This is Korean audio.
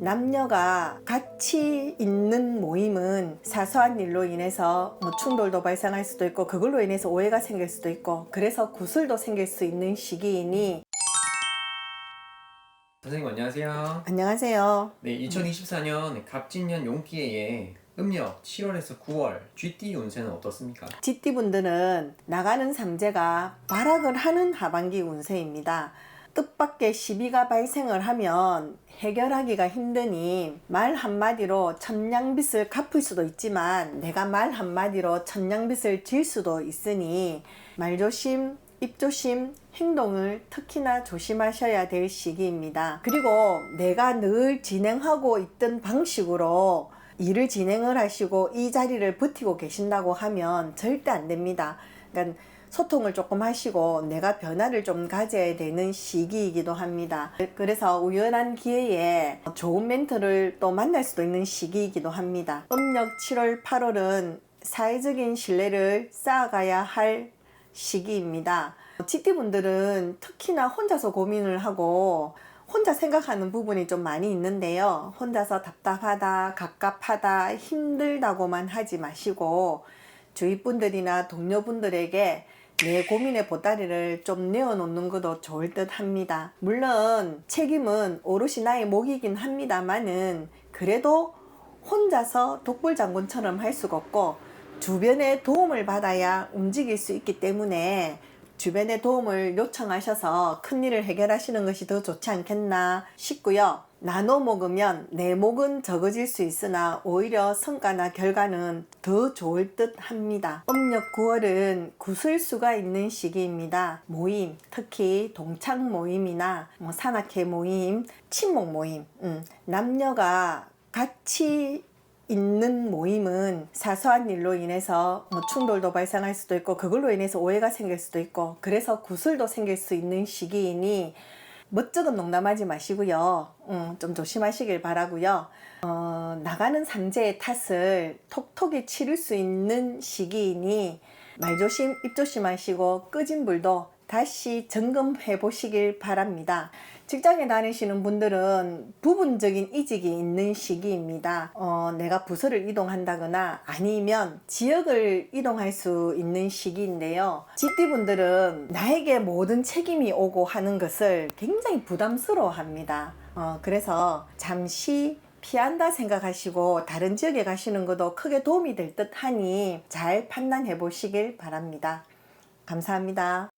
남녀가 같이 있는 모임은 사소한 일로 인해서 뭐 충돌도 발생할 수도 있고 그걸로 인해서 오해가 생길 수도 있고 그래서 구슬도 생길 수 있는 시기이니 선생님 안녕하세요. 안녕하세요. 네, 2024년 갑진년 용기의 음력 7월에서 9월 쥐띠 운세는 어떻습니까? 쥐띠분들은 나가는 삼재가 발악을 하는 하반기 운세입니다. 뜻밖의 시비가 발생을 하면 해결하기가 힘드니 말 한마디로 천냥빚을 갚을 수도 있지만 내가 말 한마디로 천냥빚을 질 수도 있으니 말조심, 입조심, 행동을 특히나 조심하셔야 될 시기입니다. 그리고 내가 늘 진행하고 있던 방식으로 일을 진행을 하시고 이 자리를 버티고 계신다고 하면 절대 안 됩니다. 그러니까 소통을 조금 하시고 내가 변화를 좀 가져야 되는 시기이기도 합니다. 그래서 우연한 기회에 좋은 멘토를 또 만날 수도 있는 시기이기도 합니다. 음력 7월, 8월은 사회적인 신뢰를 쌓아가야 할 시기입니다. 치티분들은 특히나 혼자서 고민을 하고 혼자 생각하는 부분이 좀 많이 있는데요. 혼자서 답답하다, 갑갑하다, 힘들다고만 하지 마시고 주위 분들이나 동료분들에게 내 고민의 보따리를 좀 내어놓는 것도 좋을 듯 합니다. 물론 책임은 오롯이 나의 몫이긴 합니다만은 그래도 혼자서 독불 장군처럼 할 수가 없고 주변의 도움을 받아야 움직일 수 있기 때문에 주변의 도움을 요청하셔서 큰 일을 해결하시는 것이 더 좋지 않겠나 싶고요. 나눠 먹으면 내 목은 적어질 수 있으나 오히려 성과나 결과는 더 좋을 듯 합니다. 음력 9월은 구슬수가 있는 시기입니다. 모임, 특히 동창 모임이나 뭐 산악회 모임, 친목 모임, 음, 남녀가 같이 있는 모임은 사소한 일로 인해서 뭐 충돌도 발생할 수도 있고 그걸로 인해서 오해가 생길 수도 있고 그래서 구슬도 생길 수 있는 시기이니 멋쩍은 농담하지 마시고요. 음, 좀 조심하시길 바라고요. 어, 나가는 삼재의 탓을 톡톡히 치를 수 있는 시기이니 말조심, 입조심하시고 끄진 불도 다시 점검해 보시길 바랍니다. 직장에 다니시는 분들은 부분적인 이직이 있는 시기입니다. 어, 내가 부서를 이동한다거나 아니면 지역을 이동할 수 있는 시기인데요. GT분들은 나에게 모든 책임이 오고 하는 것을 굉장히 부담스러워 합니다. 어, 그래서 잠시 피한다 생각하시고 다른 지역에 가시는 것도 크게 도움이 될 듯 하니 잘 판단해 보시길 바랍니다. 감사합니다.